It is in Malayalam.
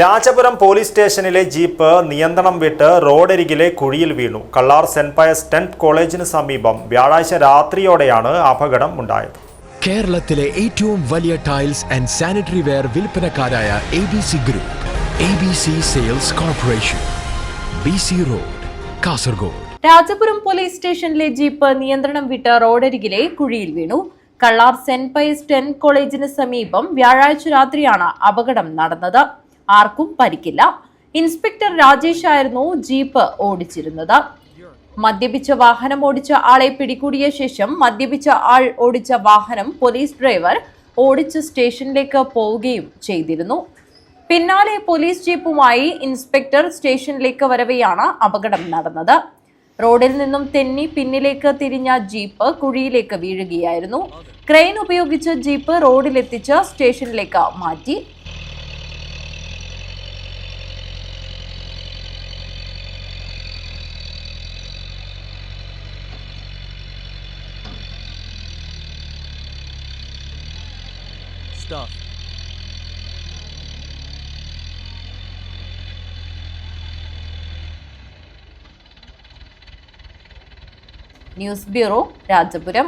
രാജപുരം പോലീസ് സ്റ്റേഷനിലെ ജീപ്പ് നിയന്ത്രണം വിട്ട് റോഡരികിലെ കുഴിയിൽ വീണു. കള്ളാർ സെന്റ് പയസ് ടെൻത്ത് കോളേജിന് സമീപം വ്യാഴാഴ്ച രാത്രിയോടെയാണ് അപകടം ഉണ്ടായത്. കേരളത്തിലെ ഏറ്റവും വലിയ tiles and sanitary ware വിൽപ്പനക്കാരായ A B C group A B C sales corporation B C road Kasaragod. Rajapuram police സ്റ്റേഷനിലെ ജീപ്പ് നിയന്ത്രണം വിട്ട് റോഡരികിലെ കുഴിയിൽ വീണു. കള്ളാർ സെന്റ് പയസ് ടെൻ കോളേജിന് സമീപം വ്യാഴാഴ്ച രാത്രിയാണ് അപകടം നടന്നത്. ആർക്കും പരിക്കില്ല. ഇൻസ്പെക്ടർ രാജേഷ് ആയിരുന്നു ജീപ്പ് ഓടിച്ചിരുന്നത്. മദ്യപിച്ച വാഹനം ഓടിച്ച ആളെ പിടികൂടിയ ശേഷം മദ്യപിച്ച ആൾ ഓടിച്ച വാഹനം പോലീസ് ഡ്രൈവർ ഓടിച്ച് സ്റ്റേഷനിലേക്ക് പോവുകയും ചെയ്തിരുന്നു. പിന്നാലെ പോലീസ് ജീപ്പുമായി ഇൻസ്പെക്ടർ സ്റ്റേഷനിലേക്ക് വരവെയാണ് അപകടം നടന്നത്. റോഡിൽ നിന്നും തെന്നി പിന്നിലേക്ക് തിരിഞ്ഞ ജീപ്പ് കുഴിയിലേക്ക് വീഴുകയായിരുന്നു. ക്രെയിൻ ഉപയോഗിച്ച് ജീപ്പ് റോഡിലെത്തിച്ച് സ്റ്റേഷനിലേക്ക് മാറ്റി. Stop. News bureau Rajapuram